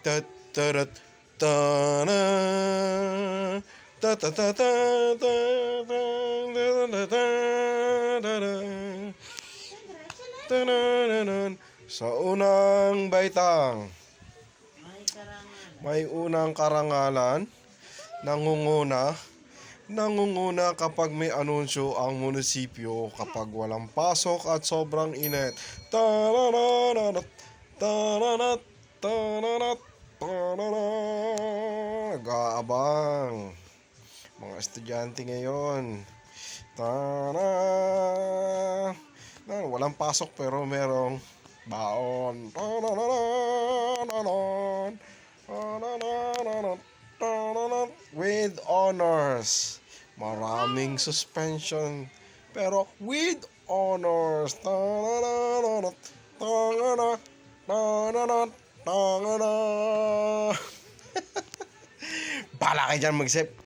Tatarat ta nan ta ta ta ta ta ta ta nan sa unang baitang may unang karangalan nangunguna nangunguna kapag may anunsyo ang munisipyo kapag walang pasok at sobrang init. Taranat taranat Nag-aabang. Mga estudyante ngayon. Tana. Na, walang pasok pero merong baon. With honors. Maraming suspension. Pero with honors. Tananananan. Tangana. Tanga na! Bahala kayo dyan mag-save.